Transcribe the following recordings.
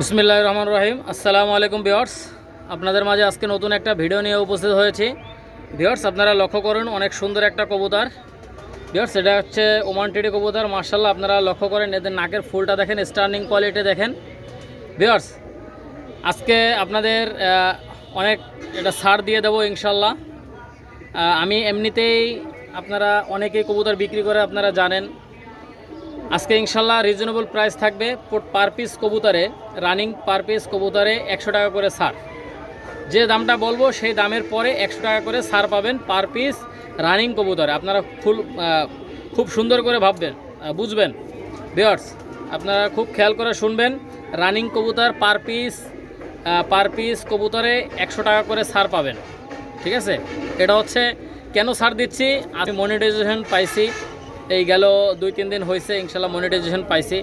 বিসমিল্লাহ রহমান রহিম। আসসালামু আলাইকুম বিয়ার্স আপনাদের মাঝে আজকে নতুন একটা ভিডিও নিয়ে উপস্থিত হয়েছি। বিয়ার্স আপনারা লক্ষ্য করুন, অনেক সুন্দর একটা কবুতর। বিয়ার্স এটা হচ্ছে ওমান টেডি কবুতর। মার্শাল্লাহ আপনারা লক্ষ্য করেন, এদের নাকের ফুলটা দেখেন, স্টার্নিং কোয়ালিটি দেখেন। বিয়ার্স আজকে আপনাদের অনেক এটা সার দিয়ে দেবো ইনশাল্লাহ আমি এমনিতেই আপনারা অনেকেই কবুতর বিক্রি করে আপনারা জানেন। আজকে ইনশাল্লাহ রিজনেবল প্রাইস থাকবে। পার পিস কবুতরে রানিং পার পিস কবুতরে একশো টাকা করে সার যে দামটা বলব, সেই দামের পরে একশো টাকা করে সার পাবেন পার পিস রানিং কবুতরে। আপনারা ফুল খুব সুন্দর করে ভাববেন বুঝবেন। বিয়ার্স আপনারা খুব খেয়াল করে শুনবেন রানিং কবুতর পার পিস পার পিস কবুতরে একশো টাকা করে সার পাবেন। ঠিক আছে? এটা হচ্ছে কেন সার দিচ্ছি? আমি মনিটাইজেশন পাইছি। এই গেল দুই, তিন দিন হয়েছে, ইনশাল্লাহ মনিটাইজেশন পাইছি।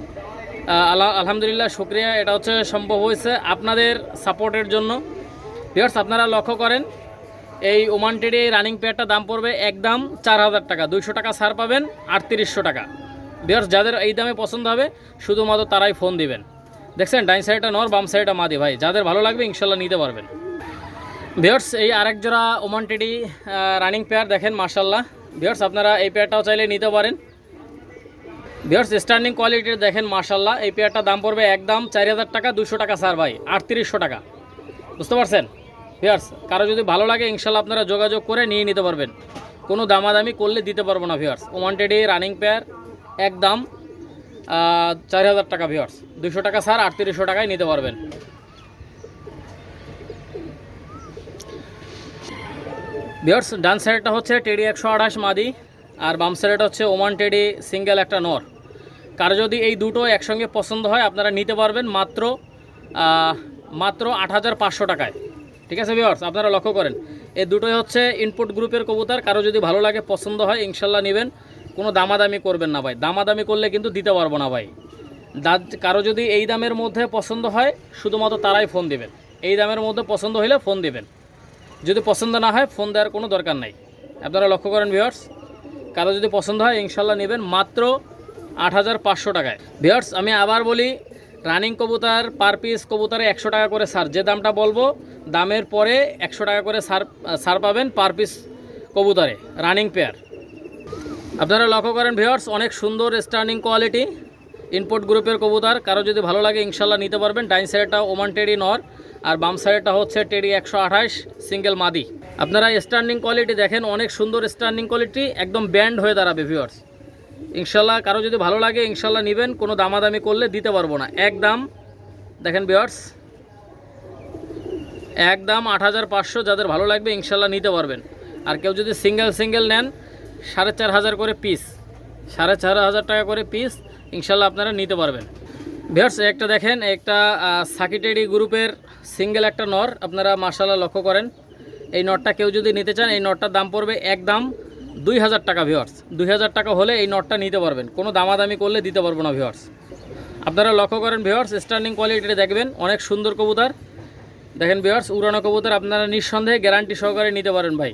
আল্লাহ, আলহামদুলিল্লাহ, শুক্রিয়া। এটা হচ্ছে সম্ভব হয়েছে আপনাদের সাপোর্টের জন্য। ভিউয়ার্স আপনারা লক্ষ্য করেন, এই ওমান টেডি রানিং পেয়ারটা দাম পড়বে এক দাম চার হাজার টাকা। দুইশো টাকা ছাড় পাবেন, আটত্রিশশো টাকা। ভিউয়ার্স যাদের এই দামে পছন্দ হবে, শুধুমাত্র তারাই ফোন দিবেন। দেখছেন, ডাইন সাইডটা নর, বাম সাইডটা মাদি ভাই। যাদের ভালো লাগবে, ইনশাল্লাহ নিতে পারবেন। ভিউয়ার্স এই আরেক জোড়া ওমান টেডি রানিং পেয়ার দেখেন মার্শাল্লাহ ভিউয়ার্স আপনারা এই পেয়ারটাও চাইলে নিতে পারেন। ভিওর্স স্ট্যান্ডিং কোয়ালিটির দেখেন মার্শাল্লাহ এই পেয়ারটার দাম পড়বে একদম চার হাজার টাকা, দুশো টাকা স্যার ভাই। আটত্রিশশো টাকা। বুঝতে পারছেন? ভিউয়ার্স কারও যদি ভালো লাগে ইনশাল্লাহ আপনারা যোগাযোগ করে নিয়ে নিতে পারবেন। কোনো দামাদামি করলে দিতে পারব না viewers Oman teddy running pair একদম চার হাজার টাকা ভিওর্স দুশো টাকা স্যার আটত্রিশশো টাকায় নিতে পারবেন। বিয়ার্স ডান সাইডটা হচ্ছে টেডি একশো আঠাশ মাদি, আর বাম সাইডটা হচ্ছে ওমান টেডি সিঙ্গেল একটা নর। কারও যদি এই দুটো একসঙ্গে পছন্দ হয়, আপনারা নিতে পারবেন মাত্র মাত্র আট হাজার পাঁচশো টাকায়। ঠিক আছে বিয়ার্স আপনারা লক্ষ্য করেন। এই দুটোই হচ্ছে ইনপুট গ্রুপের কবুতর। কারও যদি ভালো লাগে, পছন্দ হয় ইনশাল্লাহ নেবেন। কোনো দামাদামি করবেন না ভাই। দামাদামি করলে কিন্তু দিতে পারব না ভাই। দা- কারও যদি এই দামের মধ্যে পছন্দ হয়, শুধুমাত্র তারাই ফোন দিবেন। এই দামের মধ্যে পছন্দ হলে ফোন দিবেন। যদি পছন্দ না হয়, ফোন দেওয়ার কোনো দরকার নাই। আপনারা লক্ষ্য করেন ভিওয়ার্স কারও যদি পছন্দ হয় ইনশাল্লাহ নেবেন মাত্র আট হাজার পাঁচশো টাকায়। ভিওয়ার্স আমি আবার বলি রানিং কবুতার পার পিস কবুতরে একশো টাকা করে সার যে দামটা বলব, দামের পরে একশো টাকা করে সার সার পাবেন পার পিস কবুতারে রানিং পেয়ার আপনারা লক্ষ্য করেন ভিওয়ার্স অনেক সুন্দর স্টার্নিং কোয়ালিটি ইনপুট গ্রুপের কবুতার। কারও যদি ভালো লাগে ইনশাল্লাহ নিতে পারবেন। ডাইন সাইডটা ওমান টেডি নর আর বাম সাইডটা হচ্ছে টেডি একশো আঠাশ, সিঙ্গেল মাদি। আপনারা স্টার্নিং কোয়ালিটি দেখেন, অনেক সুন্দর স্টার্নিং কোয়ালিটি একদম ব্যান্ড হয়ে দাঁড়াবে ভিওয়ার্স ইনশাল্লাহ কারও যদি ভালো লাগে, ইনশাল্লাহ নেবেন, কোনো দামাদামি করলে দিতে পারব না। এক দাম দেখেন ভিউয়ার্স এক দাম আট হাজার পাঁচশো যাদের ভালো লাগবে, ইনশাল্লাহ নিতে পারবেন। আর কেউ যদি সিঙ্গেল সিঙ্গেল নেন, সাড়ে চার হাজার করে পিস সাড়ে চার হাজার টাকা করে পিস ইনশাল্লাহ আপনারা নিতে পারবেন। ভিউয়ার্স একটা দেখেন, একটা সাকিটেডি গ্রুপের সিঙ্গেল একটা নর, আপনারা মার্শাল্লাহ লক্ষ্য করেন। এই নটটা কেউ যদি নিতে চান, এই নটটার দাম পড়বে এক দাম দুই হাজার টাকা ভিউয়ার্স দুই হাজার টাকা হলে এই নটটা নিতে পারবেন। কোনো দামাদামি করলে দিতে পারব না ভিউয়ার্স আপনারা লক্ষ্য করেন ভিউয়ার্স স্টার্নিং কোয়ালিটিটা দেখবেন, অনেক সুন্দর কবুতর। দেখেন ভিউয়ার্স উড়ানো কবুতর আপনারা নিঃসন্দেহে গ্যারান্টি সহকারে নিতে পারেন ভাই।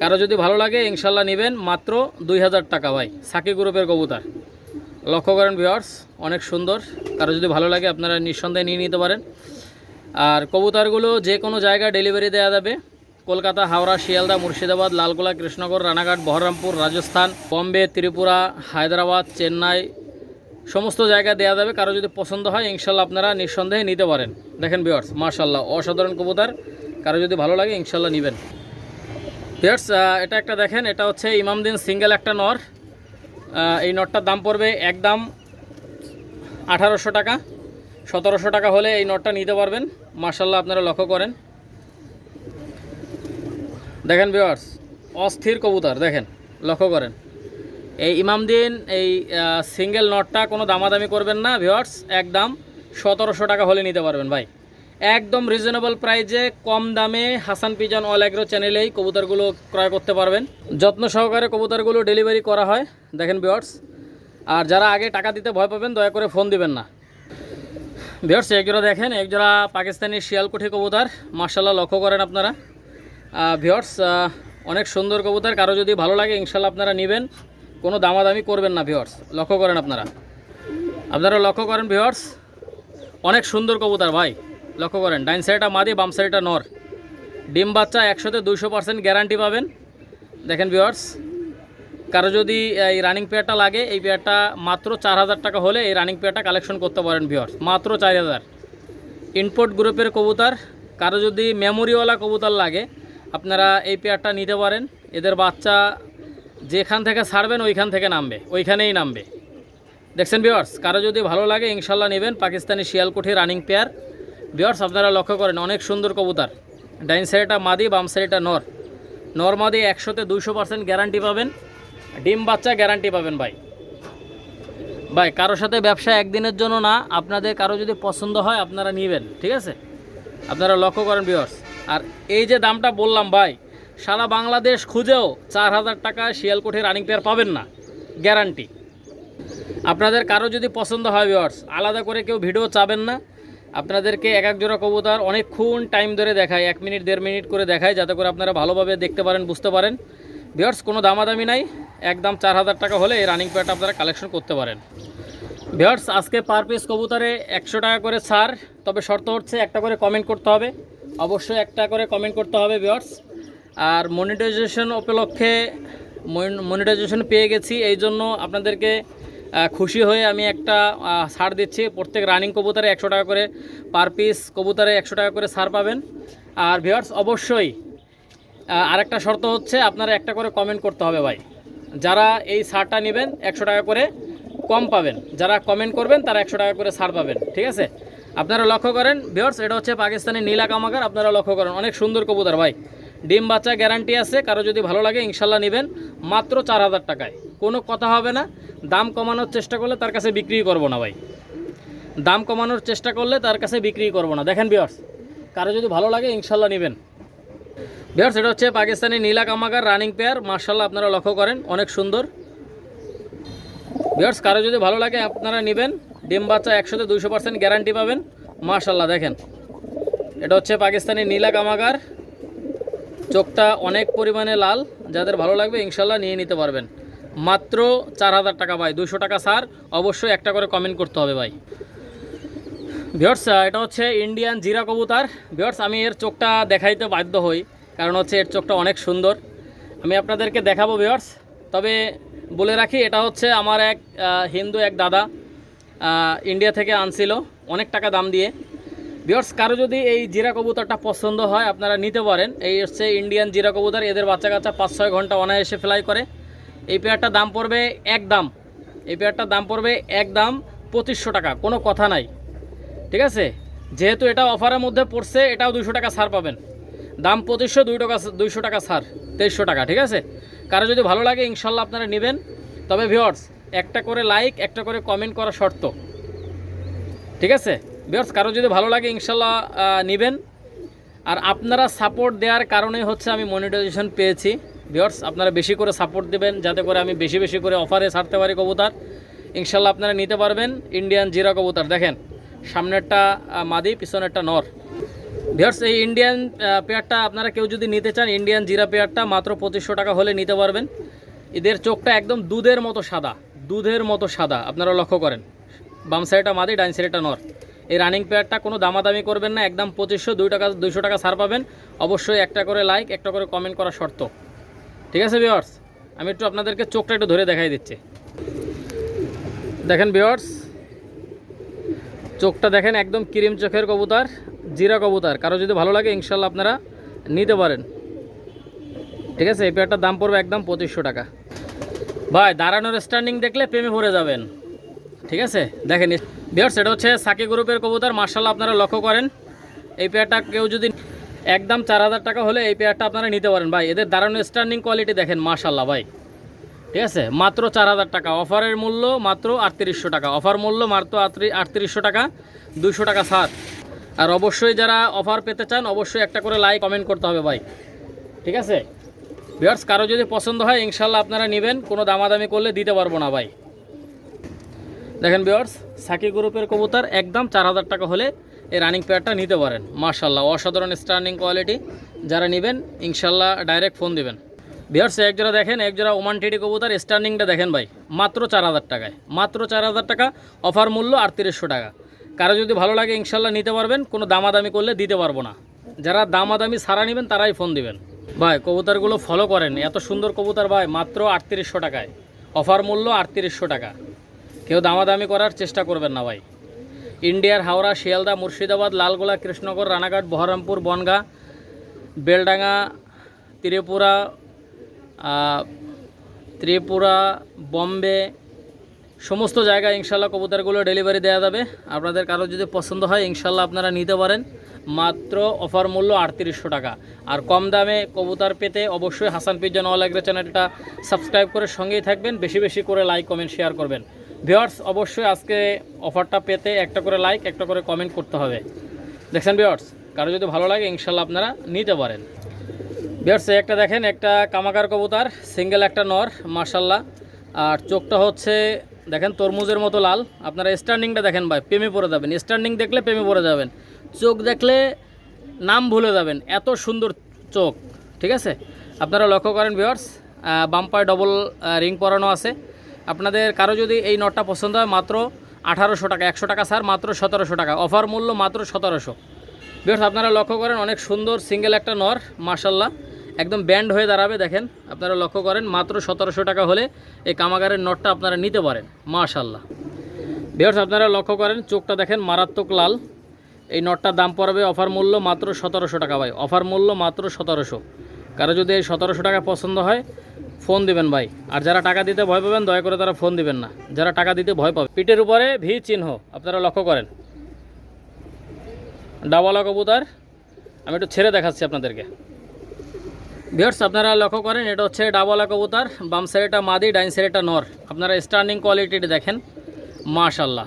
কারও যদি ভালো লাগে ইনশাল্লাহ নেবেন, মাত্র দুই হাজার টাকা ভাই, সাকি গ্রুপের কবুতর। লক্ষ্য করেন ভিওয়ার্স অনেক সুন্দর। কারও যদি ভালো লাগে, আপনারা নিঃসন্দেহে নিয়ে নিতে পারেন। আর কবুতরগুলো যে কোনো জায়গায় ডেলিভারি দেওয়া যাবে। কলকাতা, হাওড়া, শিয়ালদা, মুর্শিদাবাদ, লালগোলা কৃষ্ণগর রানাঘাট, বহরমপুর, রাজস্থান, বম্বে, ত্রিপুরা, হায়দ্রাবাদ, চেন্নাই, সমস্ত জায়গায় দেওয়া যাবে। কারও যদি পছন্দ হয়, ইনশাল্লাহ আপনারা নিঃসন্দেহে নিতে পারেন। দেখেন ভিওয়ার্স মার্শাল্লাহ অসাধারণ কবুতর। কারও যদি ভালো লাগে, ইনশাল্লাহ নেবেন। ভিওয়ার্স এটা একটা দেখেন, এটা হচ্ছে ইমামদিন সিঙ্গেল একটা নর। এই নটটার দাম পড়বে একদম আঠারোশো টাকা। সতেরোশো টাকা হলে এই নটটা নিতে পারবেন। মার্শাল্লাহ আপনারা লক্ষ্য করেন। দেখেন ভিওয়ার্স অস্থির কবুতর, দেখেন, লক্ষ্য করেন। এই ইমামদিন, এই সিঙ্গেল নটটা কোনো দামাদামি করবেন না ভিওয়ার্স একদম সতেরোশো টাকা হলে নিতে পারবেন ভাই। একদম রিজনেবল প্রাইজে কম দামে হাসান পিজন অল অ্যাগ্রো চ্যানেলেই কবুতরগুলো ক্রয় করতে পারবেন। যত্ন সহকারে কবুতরগুলো ডেলিভারি করা হয়। দেখেন ভিওয়ার্স আর যারা আগে টাকা দিতে ভয় পাবেন, দয়া করে ফোন দিবেন না। ভিওর্স একজোড়া দেখেন একজোড়া পাকিস্তানি শিয়ালকুঠি কবুতর। মার্শাল্লাহ লক্ষ্য করেন আপনারা। ভিওর্স অনেক সুন্দর কবুতর, কারও যদি ভালো লাগে ইনশাল্লাহ আপনারা নেবেন। কোনো দামাদামি করবেন না ভিওর্স লক্ষ্য করেন আপনারা। আপনারা লক্ষ্য করেন ভিওর্স অনেক সুন্দর কবুতর, ভাই। লক্ষ্য করেন ডাইন সাইডটা মাদি, বাম সাইডটা নর। ডিম বাচ্চা একশোতে দুশো পার্সেন্ট গ্যারান্টি পাবেন। দেখেন ভিওয়ার্স কারও যদি এই রানিং পেয়ারটা লাগে, এই পেয়ারটা মাত্র চার হাজার টাকা হলে এই রানিং পেয়ারটা কালেকশন করতে পারেন ভিওয়ার্স মাত্র চার হাজার। ইনপোর্ট গ্রুপের কবুতর, কারও যদি মেমোরিওয়ালা কবুতর লাগে, আপনারা এই পেয়ারটা নিতে পারেন। এদের বাচ্চা যেখান থেকে ছাড়বেন, ওইখান থেকে নামবে, ওইখানেই নামবে। দেখছেন বিয়ার্স কারও যদি ভালো লাগে, ইনশাল্লাহ নেবেন Pakistani Sialkoti running pair viewers আপনারা লক্ষ্য করেন, অনেক সুন্দর কবুতর। ডাইন সাইডটা মাদি, বাম সাইডটা নর। নর মাদি একশোতে দুশো পার্সেন্ট গ্যারান্টি পাবেন। ডিম বাচ্চা গ্যারান্টি পাবেন ভাই। ভাই, কারোর সাথে ব্যবসা একদিনের জন্য না, আপনাদের কারও যদি পছন্দ হয়, আপনারা নেবেন, ঠিক আছে? আপনারা লক্ষ্য করেন বিয়ার্স আর এই যে দামটা বললাম ভাই, সারা বাংলাদেশ খুঁজেও চার হাজার টাকা শিয়ালকুঠি রানিং পেয়ার পাবেন না গ্যারান্টি আপনাদের কারও যদি পছন্দ হয় ভিওয়ার্স আলাদা করে কেউ ভিডিও চাবেন না। আপনাদেরকে এক এক জোড়া কবুতর অনেকক্ষণ টাইম ধরে দেখায় এক মিনিট দেড় মিনিট করে দেখায় যাতে করে আপনারা ভালোভাবে দেখতে পারেন, বুঝতে পারেন। ভিওয়ার্স কোনো দামাদামি নাই। একদম চার হাজার টাকা হলে এই রানিং প্যাড আপনারা কালেকশন করতে পারেন। ভিওয়ার্স আজকে পার পিস কবুতরে একশো টাকা করে ছাড়। তবে শর্ত হচ্ছে একটা করে কমেন্ট করতে হবে। অবশ্যই একটা করে কমেন্ট করতে হবে ভিওয়ার্স আর মনিটাইজেশন উপলক্ষে মনিটাইজেশন পেয়ে গেছি। এই জন্য আপনাদেরকে খুশি হয়ে আমি একটা ছাড় দিচ্ছি। প্রত্যেক রানিং কবুতরে একশো টাকা করে পার পিস কবুতরে একশো টাকা করে ছাড় পাবেন। আর ভিওয়ার্স অবশ্যই আরেকটা শর্ত হচ্ছে আপনারা একটা করে কমেন্ট করতে হবে ভাই। যারা এই সারটা নেবেন, একশো টাকা করে কম পাবেন। যারা কমেন্ট করবেন, তারা একশো টাকা করে সার পাবেন, ঠিক আছে? আপনারা লক্ষ্য করেন ভিওর্স এটা হচ্ছে পাকিস্তানি নীলা কামাকার আপনারা লক্ষ্য করেন, অনেক সুন্দর কবুতর ভাই। ডিম বাচ্চা গ্যারান্টি আছে, কারও যদি ভালো লাগে, ইনশাল্লাহ নেবেন, মাত্র চার হাজার টাকায়। কোনো কথা হবে না, দাম কমানোর চেষ্টা করলে তার কাছে বিক্রি করব না ভাই। দাম কমানোর চেষ্টা করলে তার কাছে বিক্রি করব না। দেখেন বিয়ার্স কারও যদি ভালো লাগে, ইনশাল্লাহ নেবেন। বিয়ার্স এটা হচ্ছে পাকিস্তানি নীলা কামাকার রানিং পেয়ার মার্শাল্লাহ আপনারা লক্ষ্য করেন, অনেক সুন্দর। বিয়ার্স কারও যদি ভালো লাগে আপনারা নেবেন। ডিম বাচ্চা একশোতে দুইশো পার্সেন্ট গ্যারান্টি পাবেন। মার্শাল্লাহ দেখেন। এটা হচ্ছে পাকিস্তানি নীলা কামাকার। চোখটা অনেক পরিমাণে লাল। যাদের ভালো লাগবে ইনশাল্লাহ নিয়ে নিতে পারবেন। মাত্র চার হাজার টাকা ভাই দুশো টাকা সার অবশ্যই একটা করে কমেন্ট করতে হবে ভাই। ভিওর্স এটা হচ্ছে ইন্ডিয়ান জিরা কবুতার। ভিওর্স আমি এর চোখটা দেখাইতে বাধ্য হই। কারণ হচ্ছে এর চোখটা অনেক সুন্দর। আমি আপনাদেরকে দেখাবো ভিওর্স তবে বলে রাখি, এটা হচ্ছে আমার এক হিন্দু এক দাদা ইন্ডিয়া থেকে আনছিল, অনেক টাকা দাম দিয়ে। ভিওর্স কারও যদি এই জিরা কবুতরটা পছন্দ হয়, আপনারা নিতে পারেন। এই হচ্ছে ইন্ডিয়ান জিরা কবুতর, এদের বাচ্চা কাচ্চা পাঁচ ছয় ঘণ্টা অনায়াসে ফ্লাই করে। এই পেয়ারটার দাম পড়বে এক দাম। এই পেয়ারটার দাম পড়বে এক দাম পঁচিশশো টাকা, কোনো কথা নাই। ঠিক আছে? যেহেতু এটা অফারের মধ্যে পড়ছে, এটাও দুশো টাকা ছাড় পাবেন। দাম পঁচিশশো, দুই টাকা, দুইশো টাকা ছাড়, তেইশশো টাকা, ঠিক আছে? কারও যদি ভালো লাগে, ইনশাল্লাহ আপনারা নেবেন। তবে ভিওর্স একটা করে লাইক একটা করে কমেন্ট করা শর্ত। ঠিক আছে? ভিওর্স কারও যদি ভালো লাগে, ইনশাল্লাহ নেবেন। আর আপনারা সাপোর্ট দেওয়ার কারণে হচ্ছে আমি মনিটাইজেশন পেয়েছি। ভিওর্স আপনারা বেশি করে সাপোর্ট দেবেন, যাতে করে আমি বেশি বেশি করে অফারে ছাড়তে পারি কবুতর। ইনশাল্লাহ আপনারা নিতে পারবেন ইন্ডিয়ান জিরা কবুতর। দেখেন, সামনেরটা মাদি, পিছনেরটা নর। ভিওর্স এই ইন্ডিয়ান পেয়ারটা আপনারা কেউ যদি নিতে চান ইন্ডিয়ান জিরা পেয়ারটা মাত্র পঁচিশশো টাকা হলে নিতে পারবেন। এদের চোখটা একদম দুধের মতো সাদা, দুধের মতো সাদা, আপনারা লক্ষ্য করেন। বাম সাইডটা মাদি ডাইন সাইডটা নর। এই রানিং পেয়ারটা কোনো দামাদামি করবেন না, একদম পঁচিশশো, দুই টাকা, দুইশো টাকা ছাড় পাবেন। অবশ্যই একটা করে লাইক একটা করে কমেন্ট করা শর্ত। ঠিক আছে ভিওয়ার্স আমি একটু আপনাদেরকে চোখটা একটু ধরে দেখাই দিচ্ছি। দেখেন ভিওয়ার্স চোখটা দেখেন, একদম ক্রিম চোখের কবুতর। জিরা কবুতর কারও যদি ভালো লাগে, ইনশাল্লাহ আপনারা নিতে পারেন। ঠিক আছে, এই পেয়ারটার দাম পড়বে একদম পঁচিশশো টাকা। ভাই, দাঁড়ানোর স্ট্যান্ডিং দেখলে প্রেমে ভরে যাবেন। ঠিক আছে? দেখেন বিয়ার সেটা হচ্ছে সাকি গ্রুপের কবুতর। মার্শাল্লাহ আপনারা লক্ষ্য করেন, এই পেয়ারটা কেউ যদি একদম চার হাজার টাকা হলে এই পেয়ারটা আপনারা নিতে পারেন। ভাই, এদের দাঁড়ানোর স্ট্যান্ডিং কোয়ালিটি দেখেন মার্শাল্লাহ ভাই। ঠিক আছে? মাত্র চার হাজার টাকা। অফারের মূল্য মাত্র আটত্রিশশো টাকা। অফার মূল্য মাত্র আটত্রিশশো টাকা দুশো টাকা ছাড়। আর অবশ্যই যারা অফার পেতে চান, অবশ্যই একটা করে লাইক কমেন্ট করতে হবে ভাই। ঠিক আছে? বিয়ার্স কারও যদি পছন্দ হয় ইনশাল্লাহ আপনারা নেবেন। কোনো দামাদামি করলে দিতে পারব না ভাই। দেখেন বিয়ার্স সাকি গ্রুপের কবুতর একদম চার হাজার টাকা হলে এই রানিং পেয়ারটা নিতে পারেন। মার্শাল্লাহ অসাধারণ স্টার্নিং কোয়ালিটি যারা নেবেন ইনশাল্লাহ ডাইরেক্ট ফোন দিবেন। বিয়ার্স এক জোড়া দেখেন এক জোড়া ওমান টিডি কবুতর স্টার্নিংটা দেখেন ভাই। মাত্র চার হাজার টাকায়। মাত্র চার হাজার টাকা অফার মূল্য আটত্রিশশো টাকা। কারও যদি ভালো লাগে ইনশাল্লাহ নিতে পারবেন, কোনো দামাদামি করলে দিতে পারব না। যারা দামাদামি সারা নেবেন, তারাই ফোন দিবেন। ভাই, কবুতরগুলো ফলো করেন। এত সুন্দর কবুতর ভাই, মাত্র আটত্রিশশো টাকায়। অফার মূল্য আটত্রিশশো টাকা। কেউ দামাদামি করার চেষ্টা করবেন না ভাই। ইন্ডিয়ার হাওড়া, শিয়ালদা, মুর্শিদাবাদ, লালগোলা, কৃষ্ণনগর, রানাঘাট, বহরমপুর, বনগাঁ, বেলডাঙ্গা, ত্রিপুরা ত্রিপুরা, বম্বে সমস্ত জায়গায় ইনশাল্লাহ কবুতরগুলো ডেলিভারি দেওয়া যাবে। আপনাদের কারও যদি পছন্দ হয় ইনশাল্লাহ আপনারা নিতে পারেন। মাত্র অফার মূল্য আটত্রিশশো টাকা। আর কম দামে কবুতর পেতে অবশ্যই হাসান পিজন অল এগ্রে চ্যানেলটা সাবস্ক্রাইব করে সঙ্গেই থাকবেন। বেশি বেশি করে লাইক কমেন্ট শেয়ার করবেন। ভিওয়ার্স অবশ্যই আজকে অফারটা পেতে একটা করে লাইক একটা করে কমেন্ট করতে হবে। দেখছেন ভিওয়ার্স কারও যদি ভালো লাগে ইনশাল্লাহ আপনারা নিতে পারেন। বিয়ার্স একটা দেখেন, একটা কামাকার কবুতর সিঙ্গেল একটা নর মার্শাল্লাহ আর চোখটা হচ্ছে দেখেন তরমুজের মতো লাল। আপনারা স্ট্যান্ডিংটা দেখেন ভাই, প্রেমে পড়ে যাবেন। স্ট্যান্ডিং দেখলে প্রেমে পড়ে যাবেন। চোখ দেখলে নাম ভুলে যাবেন। এত সুন্দর চোখ, ঠিক আছে? আপনারা লক্ষ্য করেন ভিওর্স বাম্পায় ডবল রিং পরানো আছে। আপনাদের কারও যদি এই নটটা পছন্দ হয়, মাত্র আঠারোশো টাকা, একশো টাকা স্যার মাত্র সতেরোশো টাকা। অফার মূল্য মাত্র সতেরোশো। বিয়ার্স আপনারা লক্ষ্য করেন, অনেক সুন্দর সিঙ্গেল একটা নর মার্শাল্লাহ একদম ব্যান্ড হয়ে দাঁড়াবে, দেখেন। আপনারা লক্ষ্য করেন, মাত্র সতেরোশো টাকা হলে এই কামাগারের নটটা আপনারা নিতে পারেন মার্শাল্লাহ বিয়ার্স আপনারা লক্ষ্য করেন, চোখটা দেখেন, মারাত্মক লাল। এই নটটার দাম পড়বে অফার মূল্য মাত্র সতেরোশো টাকা ভাই, অফার মূল্য মাত্র সতেরোশো। কারও যদি এই সতেরোশো টাকা পছন্দ হয়, ফোন দিবেন ভাই। আর যারা টাকা দিতে ভয় পাবেন, দয়া করে তারা ফোন দিবেন না। যারা টাকা দিতে ভয় পাবে, পিঠের উপরে ভি চিহ্ন, আপনারা লক্ষ্য করেন। ডাওয়ালা কবুতর, আমি একটু ছেড়ে দেখাচ্ছি আপনাদেরকে। ভিউয়ার্স আপনারা লক্ষ্য করেন, এটা হচ্ছে ডাবলা কবুতর। বাম সাইডটা মাদি, ডাইন সাইডটা নর। আপনারা স্টার্নিং কোয়ালিটিটা দেখেন। মাশাল্লাহ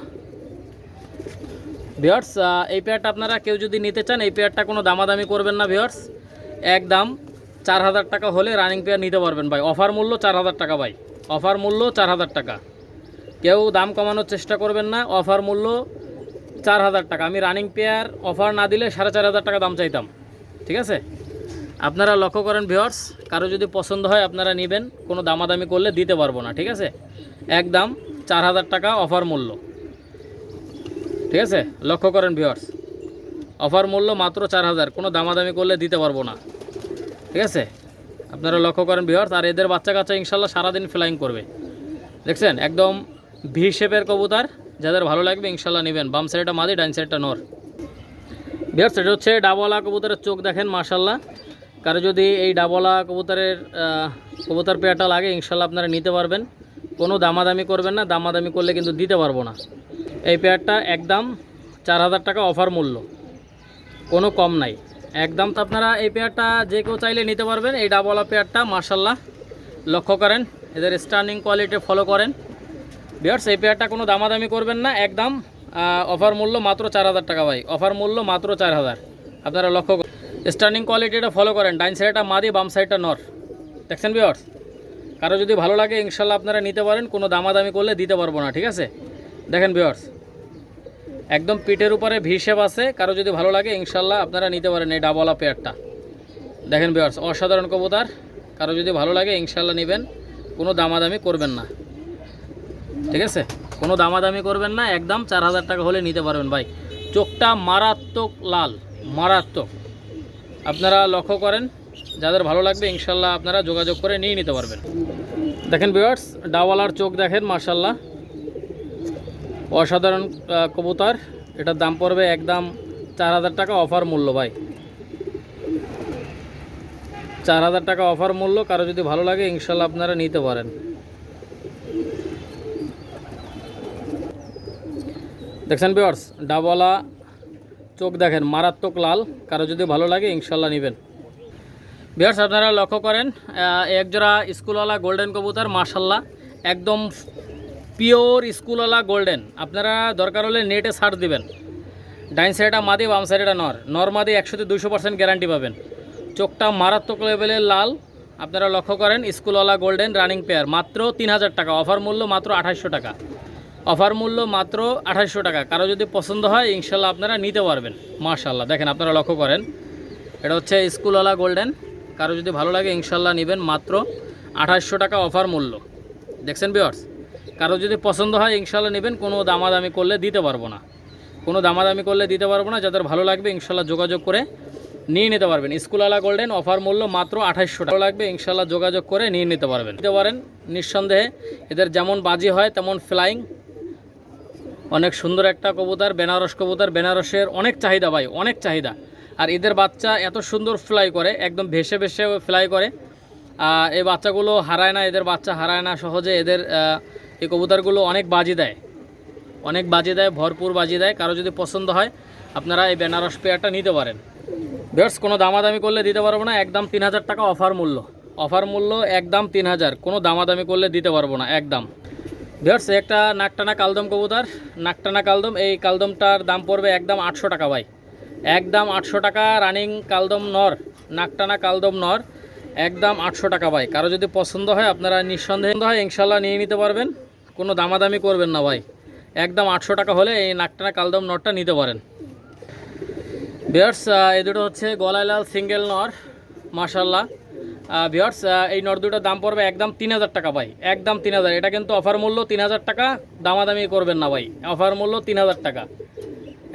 ভিউয়ার্স এই পেয়ারটা আপনারা কেউ যদি নিতে চান, এই পেয়ারটা কোনো দামাদামি করবেন না ভিউয়ার্স একদম চার হাজার টাকা হলে রানিং পেয়ার নিতে পারবেন ভাই। অফার মূল্য চার হাজার টাকা ভাই। অফার মূল্য চার হাজার টাকা। কেউ দাম কমানোর চেষ্টা করবেন না অফার মূল্য চার হাজার টাকা। আমি রানিং পেয়ার অফার না দিলে সাড়ে চার হাজার টাকা দাম চাইতাম। ঠিক আছে? আপনারা লক্ষ্য করেন ভিওর্স কারও যদি পছন্দ হয় আপনারা নেবেন, কোনো দামাদামি করলে দিতে পারব না, ঠিক আছে? একদম চার হাজার টাকা অফার মূল্য। ঠিক আছে? লক্ষ্য করেন ভিওর্স অফার মূল্য মাত্র চার হাজার, কোনো দামাদামি করলে দিতে পারব না। ঠিক আছে? আপনারা লক্ষ্য করেন ভিওর্স আর এদের বাচ্চা কাচ্চা ইনশাল্লাহ সারাদিন ফ্লাইং করবে। দেখছেন? একদম ভি শেপের কবুতর, যাদের ভালো লাগবে ইনশাল্লাহ নেবেন। বাম সাইডটা মাদি ডাইন সাইডটা নর। বিহার এটা হচ্ছে ডাবলা কবুতরের চোখ দেখেন, মাশাল্লাহ। কারও যদি এই ডাবলা কবুতরের কবুতর পেয়ারটা লাগে, ইনশাল্লাহ আপনারা নিতে পারবেন। কোনো দামাদামি করবেন না, দামাদামি করলে কিন্তু দিতে পারব না। এই পেয়ারটা একদম চার হাজার টাকা অফার মূল্য। কোনো কম নাই। একদম তো আপনারা এই পেয়ারটা যে কেউ চাইলে নিতে পারবেন। এই ডাবলা পেয়ারটা মার্শাল্লাহ লক্ষ্য করেন, এদের স্টার্নিং কোয়ালিটি ফলো করেন। বিয়ার্স, এই পেয়ারটা কোনো দামাদামি করবেন না। একদম অফার মূল্য মাত্র চার হাজার টাকা ভাই। অফার মূল্য মাত্র চার হাজার। আপনারা লক্ষ্য স্টার্নিং কোয়ালিটিটা ফলো করেন। ডাইন সাইডটা মাদি, বাম সাইডটা নর। দেখছেন বিয়ার্স কারও যদি ভালো লাগে, ইনশাল্লাহ আপনারা নিতে পারেন। কোনো দামাদামি করলে দিতে পারব না, ঠিক আছে? দেখেন বিয়ার্স একদম পিঠের উপরে ভিসেপ আছে। কারও যদি ভালো লাগে, ইনশাল্লাহ আপনারা নিতে পারেন এই ডাবলা পেয়ারটা দেখেন বিয়ার্স অসাধারণ কবুতার। কারও যদি ভালো লাগে, ইনশাল্লাহ নেবেন। কোনো দামাদামি করবেন না। ঠিক আছে? কোনো দামাদামি করবেন না। একদম চার হাজার টাকা হলে নিতে পারবেন ভাই। চোখটা মারাত্মক লাল, মারাত্মক। আপনারা লক্ষ্য করেন, যাদের ভালো লাগবে ইনশাল্লাহ আপনারা যোগাযোগ করে নিয়ে নিতে পারবেন। দেখেন বিয়ার্স ডাওয়ালার চোখ দেখেন মার্শাল্লাহ অসাধারণ কবুতর। এটার দাম পড়বে একদম চার হাজার টাকা অফার মূল্য, ভাই। চার হাজার টাকা অফার মূল্য, কারও যদি ভালো লাগে ইনশাল্লাহ আপনারা নিতে পারেন। দেখছেন বিয়ার্স ডাবলা চোখ দেখেন, মারাত্মক লাল। কারও যদি ভালো লাগে, ইনশাল্লাহ নেবেন। বিয়ার্স আপনারা লক্ষ্য করেন একজোড়া স্কুলওয়ালা গোল্ডেন কবুতর মার্শাল্লাহ একদম পিওর স্কুলওয়ালা গোল্ডেন। আপনারা দরকার হলে নেটে সার্চ দিবেন। ডাইন সাইডটা মাদি, বাম সাইডটা নর। নর মাদি একশোতে দুশো পার্সেন্ট গ্যারান্টি পাবেন। চোখটা মারাত্মক লেভেলের লাল। আপনারা লক্ষ্য করেন, স্কুলওয়ালা গোল্ডেন রানিং পেয়ার, মাত্র তিন হাজার টাকা। অফার মূল্য মাত্র আঠাশশো টাকা। অফার মূল্য মাত্র আঠাশশো টাকা। কারও যদি পছন্দ হয়, ইনশাল্লাহ আপনারা নিতে পারবেন। মার্শাল্লাহ দেখেন, আপনারা লক্ষ্য করেন, এটা হচ্ছে স্কুলওয়ালা গোল্ডেন। কারও যদি ভালো লাগে, ইনশাল্লাহ নেবেন মাত্র আঠাশশো টাকা অফার মূল্য। দেখছেন বিয়ার্স কারও যদি পছন্দ হয়, ইনশাল্লাহ নেবেন। কোনো দামাদামি করলে দিতে পারব না। কোনো দামাদামি করলে দিতে পারব না। যাদের ভালো লাগবে, ইনশাল্লাহ যোগাযোগ করে নিয়ে নিতে পারবেন। স্কুলওয়ালা গোল্ডেন, অফার মূল্য মাত্র আঠাশশো টাকা। লাগবে, ইনশাল্লাহ যোগাযোগ করে নিয়ে নিতে পারবেন। নিতে পারেন, নিঃসন্দেহে। এদের যেমন বাজি হয়, তেমন ফ্লাইং অনেক সুন্দর একটা কবুতর, বেনারস কবুতর, বেনারসের অনেক চাহিদা ভাই, অনেক চাহিদা। আর এদের বাচ্চা এত সুন্দর ফ্লাই করে, একদম ভেসে ভেসে ফ্লাই করে। আর এই বাচ্চাগুলো হারায় না, এদের বাচ্চা হারায় না, সহজে এদের এই কবুতরগুলো অনেক বাজি দেয়। অনেক বাজি দেয়, ভরপুর বাজি দেয়, কারও যদি পছন্দ হয়, আপনারা এই বেনারস পেয়ারটা নিতে পারেন। বেয়ার্স কোনো দামাদামি করলে দিতে পারব না, একদম তিন হাজার টাকা অফার মূল্য। অফার মূল্য একদম তিন হাজার, কোনো দামাদামি করলে দিতে পারব না, একদম। ভিউয়ার্স, একটা নাকটানা কালদম কবুতর। নাকটানা কালদম, এই কালদমটার দাম পড়বে একদম আটশো টাকা ভাই। একদম আটশো টাকা রানিং কালদম নর, নাকটানা কালদম নর, একদম আটশো টাকা ভাই। কারও যদি পছন্দ হয়, আপনারা নিঃসন্দেহে হয় ইনশাল্লাহ নিয়ে নিতে পারবেন। কোনো দামাদামি করবেন না ভাই। একদম আটশো টাকা হলে এই নাকটানা কালদম নরটা নিতে পারেন। বিয়ার্স এই দুটো হচ্ছে গলাইলাল সিঙ্গেল নর মাশাল্লাহ বিয়ার্স এই নর দুটোর দাম পড়বে একদম তিন হাজার টাকা ভাই, একদম তিন হাজার। এটা কিন্তু অফার মূল্য তিন হাজার টাকা, দামাদামি করবেন না ভাই অফার মূল্য তিন হাজার টাকা।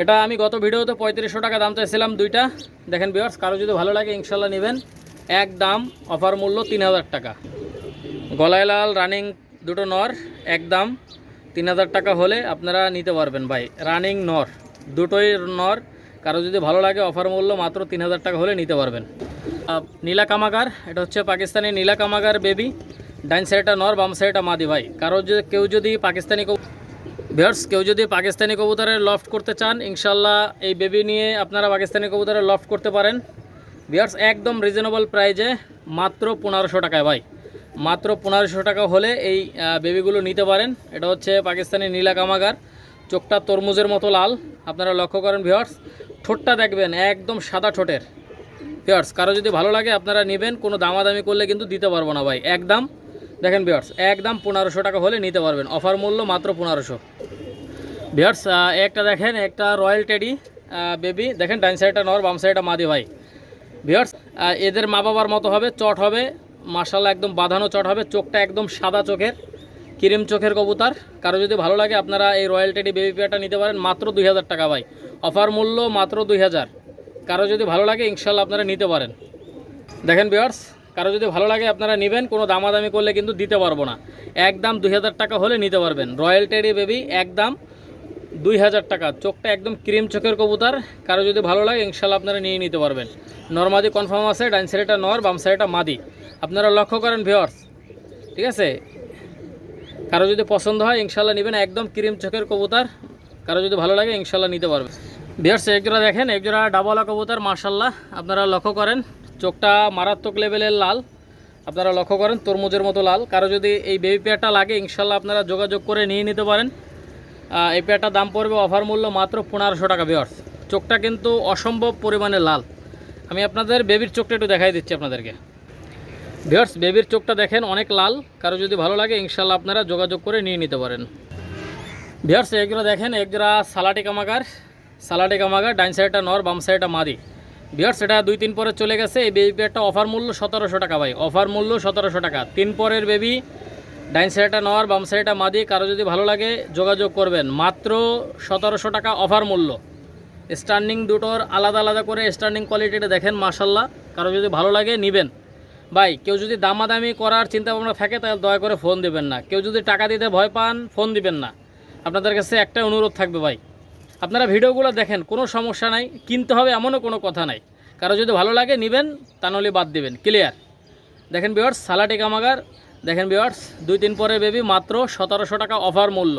এটা আমি গত ভিডিওতে পঁয়ত্রিশশো টাকা দাম চাইছিলাম দুইটা। দেখেন বিয়ার্স কারও যদি ভালো লাগে ইনশাল্লাহ নেবেন। এক দাম অফার মূল্য তিন হাজার টাকা। গলায় লাল রানিং দুটো নর এক দাম তিন হাজার টাকা হলে আপনারা নিতে পারবেন ভাই রানিং নর, দুটোই নর কারও যদি ভালো লাগে অফার মূল্য মাত্র তিন হাজার টাকা হলে নিতে পারবেন। নীলা কামাগার, এটা হচ্ছে পাকিস্তানি নীলা কামাগার বেবি ডাইন সাইডটা নর, বাম সাইডটা মাদি ভাই। কারও যদি কেউ যদি পাকিস্তানি ভিউয়ার্স কেউ যদি পাকিস্তানি কবুতরের লফট করতে চান ইনশাল্লাহ এই বেবি নিয়ে আপনারা পাকিস্তানি কবুতরের লফট করতে পারেন। ভিউয়ার্স একদম রিজনেবল প্রাইজে মাত্র পনেরোশো টাকায় ভাই। মাত্র পনেরোশো টাকা হলে এই বেবিগুলো নিতে পারেন। এটা হচ্ছে পাকিস্তানি নীলা কামাগার। চোখটা তরমুজের মতো লাল। আপনারা লক্ষ্য করেন ভিউয়ার্স ঠোঁটটা দেখবেন, একদম সাদা ঠোঁটের। ভিউয়ার্স কারও যদি ভালো লাগে আপনারা নেবেন, কোনো দামাদামি করলে কিন্তু দিতে পারব না ভাই। একদম দেখেন ভিউয়ার্স একদম পনেরোশো টাকা হলে নিতে পারবেন। অফার মূল্য মাত্র পনেরোশো। ভিউয়ার্স একটা দেখেন, একটা রয়্যাল টেডি বেবি। দেখেন ডাইন সাইডটা নর, বাম সাইডটা মাদি ভাই। ভিউয়ার্স এদের মা বাবার মতো হবে, চট হবে। মার্শাল্লাহ একদম বাঁধানো চট হবে, চোখটা একদম সাদা চোখের। ক্রিম চোখের কবুতর। কারও যদি ভালো লাগে, আপনারা এই রয়্যাল টেডি বেবি পেয়ারটা নিতে পারেন, মাত্র দুই হাজার টাকা ভাই। অফার মূল্য মাত্র দুই হাজার। কারও যদি ভালো লাগে, ইনশাল্লাহ আপনারা নিতে পারেন। দেখেন বিয়ার্স কারও যদি ভালো লাগে, আপনারা নেবেন। কোনো দামাদামি করলে কিন্তু দিতে পারব না। একদম দুই হাজার টাকা হলে নিতে পারবেন। রয়্যাল টেডি বেবি একদম দুই হাজার টাকা। চোখটা একদম ক্রিম চোখের কবুতর। কারও যদি ভালো লাগে, ইনশাল্লাহ আপনারা নিয়ে নিতে পারবেন। নর্মাদি কনফার্ম আছে ডাইন সাইডটা নর, বাম সাইডটা মাদি। আপনারা লক্ষ্য করেন ভিওর্স ঠিক আছে? কারও যদি পছন্দ হয় ইনশাল্লাহ নেবেন। একদম ক্রিম চোখের কবুতর। কারও যদি ভালো লাগে ইনশাল্লাহ নিতে পারবে ভিওর্স একজোড়া দেখেন, একজোড়া ডাবলা কবুতর মার্শাল্লাহ আপনারা লক্ষ্য করেন, চোখটা মারাত্মক লেভেলের লাল। আপনারা লক্ষ্য করেন, তরমুজের মতো লাল। কারও যদি এই বেবি পেয়ারটা লাগে ইনশাল্লাহ আপনারা যোগাযোগ করে নিয়ে নিতে পারেন। এই পেয়ারটার দাম পড়বে অফার মূল্য মাত্র পনেরোশো টাকা ভিওর্স চোখটা কিন্তু অসম্ভব পরিমাণে লাল। আমি আপনাদের বেবির চোখটা একটু দেখাই দিচ্ছি আপনাদেরকে। ভিওর্স বেবির চোখটা দেখেন, অনেক লাল। কারও যদি ভালো লাগে ইনশাল্লাহ আপনারা যোগাযোগ করে নিয়ে নিতে পারেন। ভিওর্স একজোড়া দেখেন একজোড়া সালাটি কামাগার। সালাটি কামাগার, ডাইন সাইডটা নর, বাম সাইডটা মাদি। ভিওর্স এটা দুই তিন পরে চলে গেছে। এই বেবি পেয়ারটা অফার মূল্য সতেরোশো টাকা ভাই। অফার মূল্য সতেরোশো টাকা। তিন পরের বেবি ডাইন সাইডটা নর, বাম সাইডটা মাদি। কারও যদি ভালো লাগে, যোগাযোগ করবেন। মাত্র সতেরোশো টাকা অফার মূল্য। স্টার্নিং দুটোর আলাদা আলাদা করে স্টার্নিং কোয়ালিটিটা দেখেন মার্শাল্লাহ কারও যদি ভালো লাগে, নেবেন। ভাই, কেউ যদি দামাদামি করার চিন্তা ভাবনা থাকে, তাহলে দয়া করে ফোন দিবেন না। কেউ যদি টাকা দিতে ভয় পান, ফোন দিবেন না। আপনাদের কাছে একটা অনুরোধ থাকবে ভাই। আপনারা ভিডিওগুলো দেখেন, কোনো সমস্যা নাই। কিনতে হবে এমনও কোনো কথা নাই। কারও যদি ভালো লাগে, নেবেন, তা নাহলে বাদ দিবেন। ক্লিয়ার দেখেন বিয়ার্স সালাটি কামাগার দেখেন বিয়ার্স দুই তিন পরে বেবি মাত্র সতেরোশো টাকা অফার মূল্য।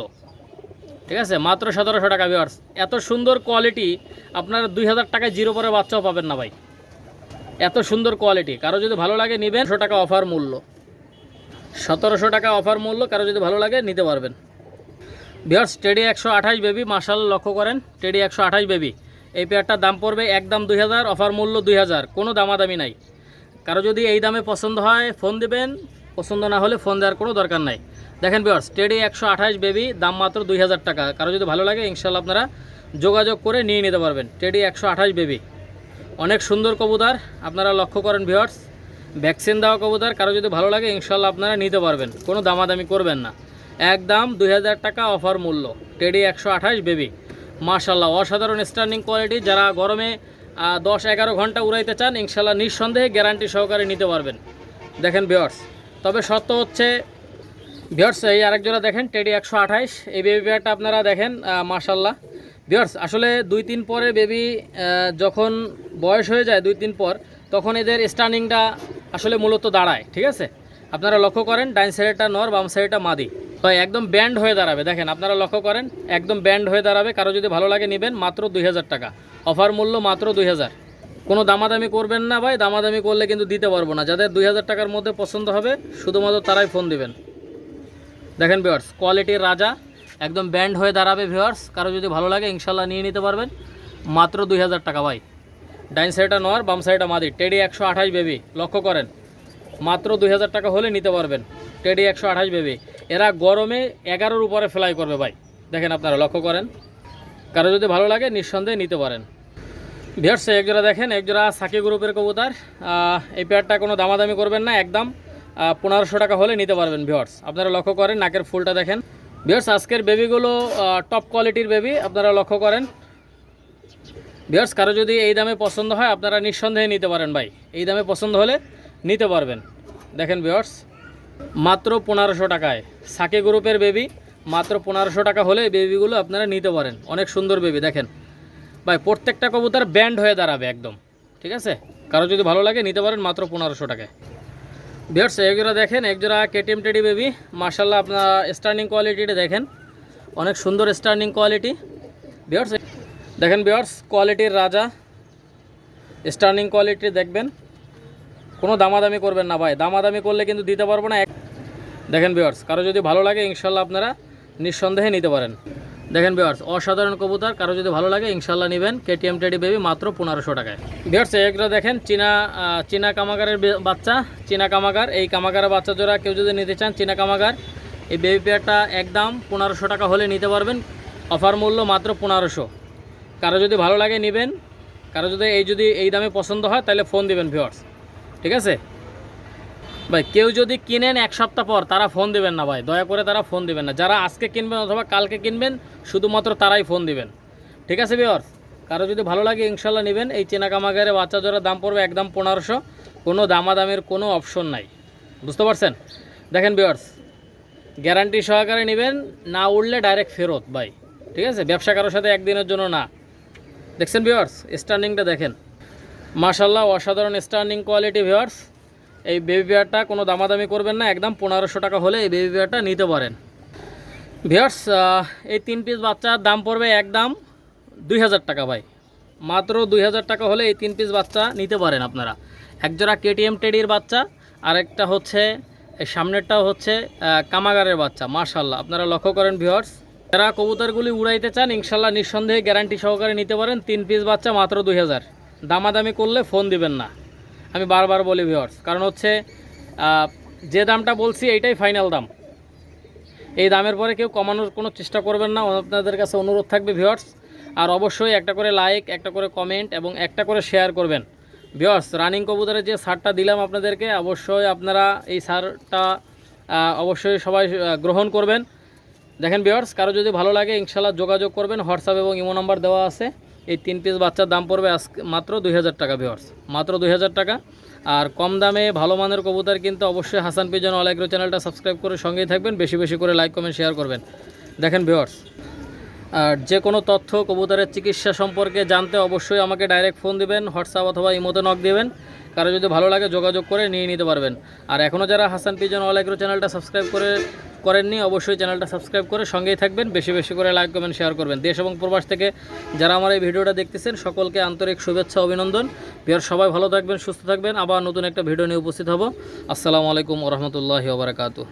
ঠিক আছে? মাত্র সতেরোশো টাকা বিয়ার্স এত সুন্দর কোয়ালিটি আপনারা দুই হাজার টাকায় জিরো পরে বাচ্চাও পাবেন না ভাই। এত সুন্দর কোয়ালিটি কারও যদি ভালো লাগে নেবেন শো টাকা অফার মূল্য। সতেরোশো টাকা অফার মূল্য, কারও যদি ভালো লাগে নিতে পারবেন। বিহার টেডি একশো আঠাশ বেবি মার্শাল লক্ষ্য করেন টেডি একশো আঠাশ বেবি এই পেয়ারটার দাম পড়বে একদম দুই হাজার অফার মূল্য দুই হাজার। কোনো দামাদামি নাই। কারও যদি এই দামে পছন্দ হয় ফোন দেবেন। পছন্দ না হলে ফোন দেওয়ার কোনো দরকার নাই। দেখেন বিয়ার্স টেডি একশো আঠাশ বেবি দাম মাত্র দুই হাজার টাকা। কারও যদি ভালো লাগে ইনশাল্লাহ আপনারা যোগাযোগ করে নিয়ে নিতে পারবেন। টেডি একশো আঠাশ বেবি অনেক সুন্দর কবুতর, আপনারা লক্ষ্য করেন ভিওয়ার্স ভ্যাকসিন দেওয়া কবুতর, কারও যদি ভালো লাগে ইনশাল্লাহ আপনারা নিতে পারবেন, কোনো দামাদামি করবেন না। একদম দুই হাজার টাকা অফার মূল্য টেডি একশো আঠাশ বেবি মাশাল্লাহ অসাধারণ স্ট্যান্ডিং কোয়ালিটি যারা গরমে দশ এগারো ঘণ্টা উড়াইতে চান ইনশাল্লাহ নিঃসন্দেহে গ্যারান্টি সহকারে নিতে পারবেন। দেখেন বিয়ার্স তবে সত্য হচ্ছে বিয়ার্স এই আরেকজোড়া দেখেন টেডি একশো আঠাইশ এই বেবি পেয়ারটা আপনারা দেখেন মাশাল্লাহ বিয়ার্স আসলে দুই তিন পরে বেবি যখন বয়স হয়ে যায় দুই তিন পর, তখন এদের স্টার্নিংটা আসলে মূলত দাঁড়ায়, ঠিক আছে? আপনারা লক্ষ্য করেন ডাইন সাইডটা নর, বাম সাইডটা মাদি। তো একদম ব্যান্ড হয়ে দাঁড়াবে, দেখেন, আপনারা লক্ষ্য করেন, একদম ব্যান্ড হয়ে দাঁড়াবে, কারও যদি ভালো লাগে নেবেন, মাত্র দুই হাজার টাকা। অফার মূল্য মাত্র দুই হাজার। কোনো দামাদামি করবেন না ভাই, দামাদামি করলে কিন্তু দিতে পারব না। যাদের দুই হাজার টাকার মধ্যে পছন্দ হবে, শুধুমাত্র তারাই ফোন দিবেন। দেখেন ভিওয়ার্স কোয়ালিটির রাজা। একদম ব্যান্ড হয়ে দাঁড়াবে ভিওয়ার্স কারও যদি ভালো লাগে ইনশাল্লাহ নিয়ে নিতে পারবেন। মাত্র দুই হাজার টাকা ভাই। ডাইন সাইডটা নর বাম সাইডটা মাদি টেডি একশো আঠাশ বেবি, লক্ষ্য করেন। মাত্র দুই হাজার টাকা হলে নিতে পারবেন। টেডি একশো আঠাশ বেবি। এরা গরমে এগারোর উপরে ফ্লাই করবে ভাই। দেখেন আপনারা, লক্ষ্য করেন। কারও যদি ভালো লাগে, নিঃসন্দেহে নিতে পারেন। ভিয়ার্স একজোড়া দেখেন একজোড়া সাকি গ্রুপের কবুতার। এই পেয়ারটা কোনো দামাদামি করবেন না, একদম পনেরোশো টাকা হলে নিতে পারবেন ভিওর্স আপনারা লক্ষ্য করেন, নাকের ফুলটা দেখেন। ভিওর্স আজকের বেবিগুলো টপ কোয়ালিটির বেবি আপনারা লক্ষ্য করেন। ভিওর্স কারও যদি এই দামে পছন্দ হয়, আপনারা নিঃসন্দেহে নিতে পারেন ভাই। এই দামে পছন্দ হলে নিতে পারবেন। দেখেন ভিওর্স মাত্র পনেরোশো টাকায়। সাকে গ্রুপের বেবি মাত্র পনেরোশো টাকা হলে এই বেবিগুলো আপনারা নিতে পারেন। অনেক সুন্দর বেবি দেখেন। ভাই, প্রত্যেকটা কবুতর ব্যান্ড হয়ে দাঁড়াবে একদম। ঠিক আছে? কারও যদি ভালো লাগে, নিতে পারেন মাত্র পনেরোশো টাকায়। বিয়ার্স একজোড়া দেখেন একজোড়া কেটিএম টেডি বেবি মার্শাল্লাহ আপনার স্টার্নিং কোয়ালিটিটা দেখেন। অনেক সুন্দর স্টার্নিং কোয়ালিটি বিয়ার্স দেখেন বিয়ার্স কোয়ালিটির রাজা। স্টার্নিং কোয়ালিটি দেখবেন। কোনো দামাদামি করবেন না ভাই। দামাদামি করলে কিন্তু দিতে পারব না। এক- দেখেন বিয়ার্স কারও যদি ভালো লাগে ইনশাল্লাহ আপনারা নিঃসন্দেহে নিতে পারেন। দেখেন বিয়ার্স অসাধারণ কবুতর, কারও যদি ভালো লাগে ইনশাল্লাহ নেবেন। কেটিএম টেডি বেবি মাত্র পনেরোশো টাকায়। বিয়ার্স একটা দেখেন, চীনা চীনা কামাগারের বাচ্চা, চীনা কামাগার। এই কামাগারের বাচ্চা জোড়া কেউ যদি নিতে চান, চীনা কামাগার, এই বেবি পেয়ারটা একদম পনেরোশো টাকা হলে নিতে পারবেন। অফার মূল্য মাত্র পনেরোশো। কারও যদি ভালো লাগে, নেবেন। কারও যদি এই যদি এই দামে পছন্দ হয়, তাহলে ফোন দিবেন ভিওর্স ঠিক আছে? ভাই, কেউ যদি কিনেন এক সপ্তাহ পর, তারা ফোন দেবেন না ভাই। দয়া করে তারা ফোন দিবেন না। যারা আজকে কিনবেন অথবা কালকে কিনবেন, শুধুমাত্র তারাই ফোন দিবেন। ঠিক আছে ভিওর্স কারও যদি ভালো লাগে ইনশাল্লাহ নেবেন। এই চেনা কামাগারে বাচ্চা জোড়া দাম পড়বে একদম পনেরোশো। কোনো দামাদামের কোনো অপশন নাই। বুঝতে পারছেন? দেখেন ভিওর্স গ্যারান্টি সহকারে নেবেন, না উঠলে ডাইরেক্ট ফেরত ভাই। ঠিক আছে? ব্যবসা কারোর সাথে একদিনের জন্য না। দেখছেন ভিওর্স স্টার্নিংটা দেখেন। মাশাল্লাহ অসাধারণ স্টার্নিং কোয়ালিটি ভিওর্স এই বেবি বিয়ারটা কোনো দামাদামি করবেন না, একদম পনেরোশো টাকা হলে এই বেবি বিয়ারটা নিতে পারেন। ভিওর্স এই তিন পিস বাচ্চার দাম পড়বে একদম দুই হাজার টাকা ভাই। মাত্র দুই হাজার টাকা হলে এই তিন পিস বাচ্চা নিতে পারেন আপনারা। একজোড়া কেটিএম টেডির বাচ্চা, আরেকটা হচ্ছে, এই সামনেরটাও হচ্ছে কামাগারের বাচ্চা মাশাল্লাহ আপনারা লক্ষ্য করেন ভিওর্স যারা কবুতরগুলি উড়াইতে চান ইনশাল্লাহ নিঃসন্দেহে গ্যারান্টি সহকারে নিতে পারেন। তিন পিস বাচ্চা মাত্র দুই হাজার। দামাদামি করলে ফোন দিবেন না। আমি বারবার বলি ভিওর্স কারণ হচ্ছে যে দামটা বলছি, এইটাই ফাইনাল দাম। এই দামের পরে কেউ কমানোর কোনো চেষ্টা করবেন না, আপনাদের কাছে অনুরোধ থাকবে ভিওর্স আর অবশ্যই একটা করে লাইক একটা করে কমেন্ট এবং একটা করে শেয়ার করবেন। ভিওর্স রানিং কবুতরের যে সারটা দিলাম আপনাদেরকে, অবশ্যই আপনারা এই সারটা অবশ্যই সবাই গ্রহণ করবেন। দেখেন ভিওর্স কারও যদি ভালো লাগে ইনশাল্লাহ যোগাযোগ করবেন। হোয়াটসঅ্যাপ এবং ইমো নাম্বার দেওয়া আছে। এই তিন পিস বাচ্চার দাম পড়বে আজকে মাত্র দুই হাজার টাকা ভিওর্স মাত্র দুই হাজার টাকা। আর কম দামে ভালো মানের কবুতর কিন্তু অবশ্যই হাসান পিজন অল এগ্রো চ্যানেলটা সাবস্ক্রাইব করে সঙ্গেই থাকবেন, বেশি বেশি করে লাইক কমেন্ট শেয়ার করবেন। দেখেন ভিওর্স আর যে কোনো তথ্য কবুতরের চিকিৎসা সম্পর্কে জানতে অবশ্যই আমাকে ডাইরেক্ট ফোন দিবেন হোয়াটসঅ্যাপ অথবা ইমোতে নক দিবেন। কারও যদি ভালো লাগে যোগাযোগ করে নিয়ে নিতে পারবেন। আর এখনও যারা হাসান পিজন অল এগ্রো চ্যানেলটা সাবস্ক্রাইব করে করেননি, অবশ্যই চ্যানেলটা সাবস্ক্রাইব করে সঙ্গেই থাকবেন। বেশি বেশি করে লাইক কমেন্ট শেয়ার করবেন। দেশ এবং প্রবাস থেকে যারা আমার এই ভিডিওটা দেখতেছেন, সকলকে আন্তরিক শুভেচ্ছা, অভিনন্দন। বিহার সবাই ভালো থাকবেন, সুস্থ থাকবেন। আবার নতুন একটা ভিডিও নিয়ে উপস্থিত হব। আসসালামু আলাইকুম রহমতুল্লাহি ওবরাকাতু